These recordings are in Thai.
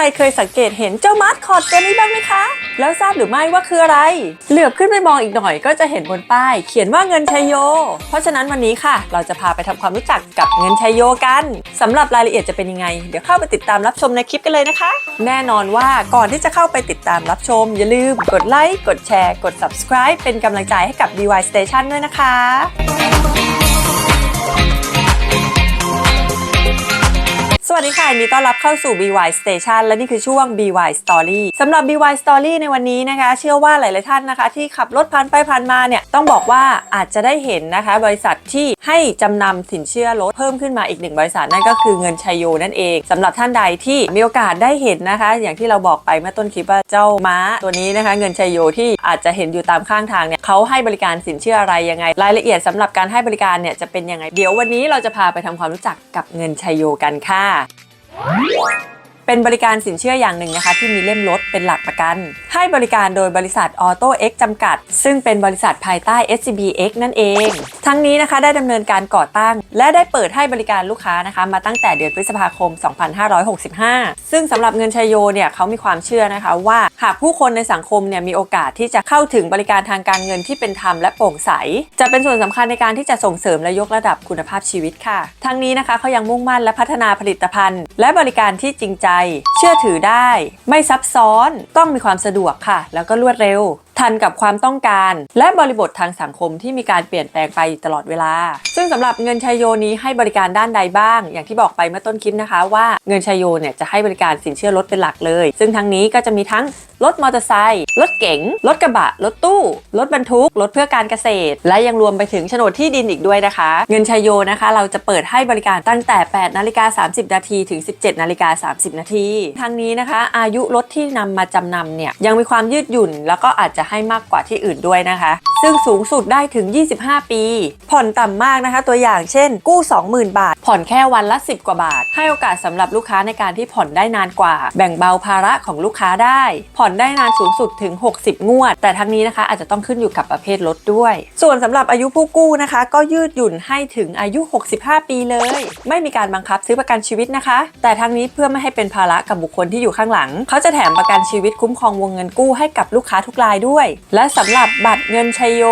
รเคยสังเกตเห็นเจ้ามาสคอตตัวนี้บ้างไหมคะ แล้วทราบหรือไม่ว่าคืออะไร เหลือบขึ้นไปมองอีกหน่อยก็จะเห็นบนป้าย เขียนว่าเงินชัยโย เพราะฉะนั้นวันนี้ค่ะ เราจะพาไปทำความรู้จักกับเงินชัยโยกันสำหรับรายละเอียดจะเป็นยังไง เดี๋ยวเข้าไปติดตามรับชมในคลิปกันเลยนะคะ แน่นอนว่าก่อนที่จะเข้าไปติดตามรับชม อย่าลืมกดไลค์กดแชร์ กด subscribe เป็นกำลังใจให้กับ DY Station ด้วยนะคะ วัสดีค่ะยินดีต้อนรับเข้าสู่ BY Station และนี่คือช่วง BY Story สำหรับ BY Story ในวันนี้นะคะ เชื่อว่าหลาย ๆ ท่านนะคะ ที่ขับรถผ่านไปผ่านมาเนี่ย ต้องบอกว่าอาจจะได้เห็นนะคะ บริษัทที่ให้จำนำสินเชื่อรถเพิ่มขึ้นมาอีกหนึ่งบริษัทนั่นก็คือเงินชัยโยนั่นเองสำหรับท่านใดที่มีโอกาสได้เห็นนะคะ อย่างที่เราบอกไปเมื่อต้นคลิปว่าเจ้าม้าตัวนี้นะคะ เงินชัยโยที่อาจจะเห็นอยู่ตามข้างทางเนี่ยเขาให้บริการสินเชื่ออะไรยังไง รายละเอียดสำหรับการให้บริการเนี่ยจะเป็นยังไงเดี๋ยววันนี้เราจะพาไปทำความรู้จักกับเงินชัยโยกันค่ะ Música เป็นบริการสินเชื่ออย่างหนึ่งนะคะ ที่มีเล่มรถเป็นหลักประกัน ให้บริการโดยบริษัท Auto X จำกัด ซึ่งเป็นบริษัทภายใต้ SCB X นั่นเอง ทั้งนี้นะคะได้ดำเนินการก่อตั้ง และได้เปิดให้บริการลูกค้านะคะ มาตั้งแต่เดือนพฤษภาคม 2565 ซึ่งสำหรับเงินชยโยเนี่ยเขามีความเชื่อนะคะว่าหากผู้คนในสังคมเนี่ยมีโอกาสที่จะเข้าถึงบริการทางการเงินที่เป็นธรรมและโปร่งใส จะเป็นส่วนสำคัญในการที่จะส่งเสริมและยกระดับคุณภาพชีวิตค่ะ ทั้งนี้นะคะเขายังมุ่งมั่นและพัฒนาผลิตภัณฑ์ และบริการที่จริงใจเชื่อถือได้ ไม่ซับซ้อน ต้องมีความสะดวกค่ะ แล้วก็รวดเร็ว ทันกับความต้องการ และบริบททางสังคมที่มีการเปลี่ยนแปลงไปตลอดเวลา ซึ่งสำหรับเงินชัยโยนี้ให้บริการด้านใดบ้าง อย่างที่บอกไปเมื่อต้นคลิปนะคะ ว่าเงินชัยโยเนี่ยจะให้บริการสินเชื่อรถเป็นหลักเลย ซึ่งทั้งนี้ก็จะมีทั้ง รถมอเตอร์ไซค์รถเก๋งรถกระบะ รถตู้ รถบรรทุก รถเพื่อการเกษตร และยังรวมไปถึงโฉนดที่ดินอีกด้วยนะคะ เงินชยโยนะคะ เราจะเปิดให้บริการตั้งแต่ 8 นาฬิกา 30 นาทีถึง 17 นาฬิกา 30 นาทีทางนี้นะคะ อายุรถที่นำมาจำนำเนี่ยยังมีความยืดหยุ่น แล้วก็อาจจะให้มากกว่าที่อื่นด้วยนะคะ ซึ่งสูงสุดได้ถึง 25 ปี ผ่อนต่ำมากนะคะ ตัวอย่างเช่น กู้ 20,000 บาท ผ่อนแค่วันละ 10 กว่าบาท ให้โอกาสสำหรับลูกค้าในการที่ผ่อนได้นานกว่า แบ่งเบาภาระของลูกค้าได้ ผ่อนได้นานสูงสุดถึง 60 งวด แต่ทั้งนี้นะคะอาจจะต้องขึ้นอยู่กับประเภทรถด้วย ส่วนสำหรับอายุผู้กู้นะคะ ก็ยืดหยุ่นให้ถึงอายุ 65 ปีเลย ไม่มีการบังคับซื้อประกันชีวิตนะคะ แต่ทั้งนี้เพื่อไม่ให้เป็นภาระกับบุคคลที่อยู่ข้างหลัง เขาจะแถมประกันชีวิตคุ้มครองวงเงินกู้ให้กับลูกค้าทุกรายด้วย และสำหรับบัตรเงินชัยโย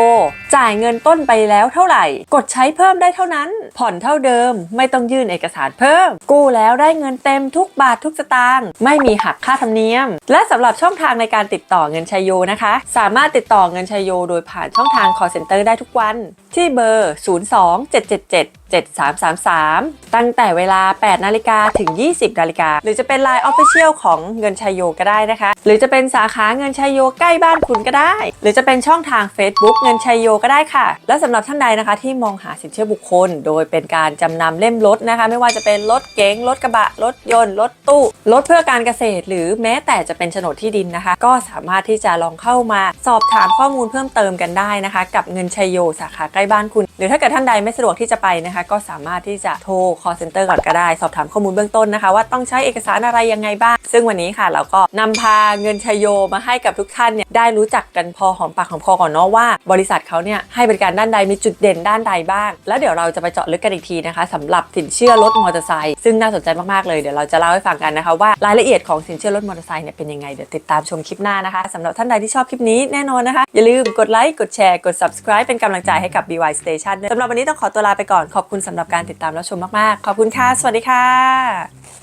จ่ายเงินต้นไปแล้วเท่าไหร่ กดใช้เพิ่มได้เท่านั้น ผ่อนเท่าเดิม ไม่ต้องยื่นเอกสารเพิ่ม กู้แล้วได้เงินเต็มทุกบาททุกสตางค์ไม่มีหักค่าธรรมเนียม และสำหรับช่องทางในการติดต่อเงินชัยโยนะคะ สามารถติดต่อเงินชัยโย โดยผ่านช่องทาง call center ได้ทุกวัน ที่เบอร์ 02 777 7333 ตั้งแต่เวลา 8 นาฬิกาถึง 20 นาฬิกา หรือจะเป็น Line Official ของเงินชัยโยก็ได้นะคะ หรือจะเป็นสาขาเงินชัยโยใกล้บ้านคุณก็ได้ หรือจะเป็นช่องทาง Facebook เงินชัยโยก็ได้ค่ะ และสำหรับท่านใดนะคะที่มองหาสินเชื่อบุคคล โดยเป็นการจำนำเล่มรถนะคะ ไม่ว่าจะเป็นรถเก๋งรถกระบะรถยนต์รถตู้รถเพื่อการเกษตร หรือแม้แต่จะเป็นโฉนดที่ดินนะคะ ก็สามารถที่จะลองเข้ามา สอบถามข้อมูลเพิ่มเติมกันได้นะคะ กับเงินชัยโยสาขาใกล้บ้านคุณ หรือถ้าเกิดท่านใดไม่สะดวกที่จะไปนะคะก็สามารถที่จะโทร call center ก่อนก็ได้ สอบถามข้อมูลเบื้องต้นนะคะ ว่าต้องใช้เอกสารอะไรยังไงบ้าง ซึ่งวันนี้ค่ะเราก็นำพาเงินชยโยมาให้กับทุกท่านเนี่ยได้รู้จักกันพอหอมปากหอมคอก่อนเนาะว่า บริษัทเขาเนี่ยให้บริการด้านใดมีจุดเด่นด้านใดบ้าง แล้วเดี๋ยวเราจะไปเจาะลึกกันอีกทีนะคะสำหรับสินเชื่อรถมอเตอร์ไซค์ซึ่งน่าสนใจมากๆเลยเดี๋ยวเราจะเล่าให้ฟังกันนะคะว่ารายละเอียดของสินเชื่อรถมอเตอร์ไซค์เนี่ยเป็นยังไงเดี๋ยวติดตามชมคลิปหน้านะคะสำหรับท่านใดที่ชอบคลิปนี้แน่นอนนะคะอย่าลืมกดไลค์กดแชร์กด subscribe เป็นกำลังใจให้กับ BY Station สำหรับวันนี้ต้องขอตัวลาไปก่อนขอบคุณสำหรับการติดตามรับชมมาก ๆ ขอบคุณค่ะ สวัสดีค่ะ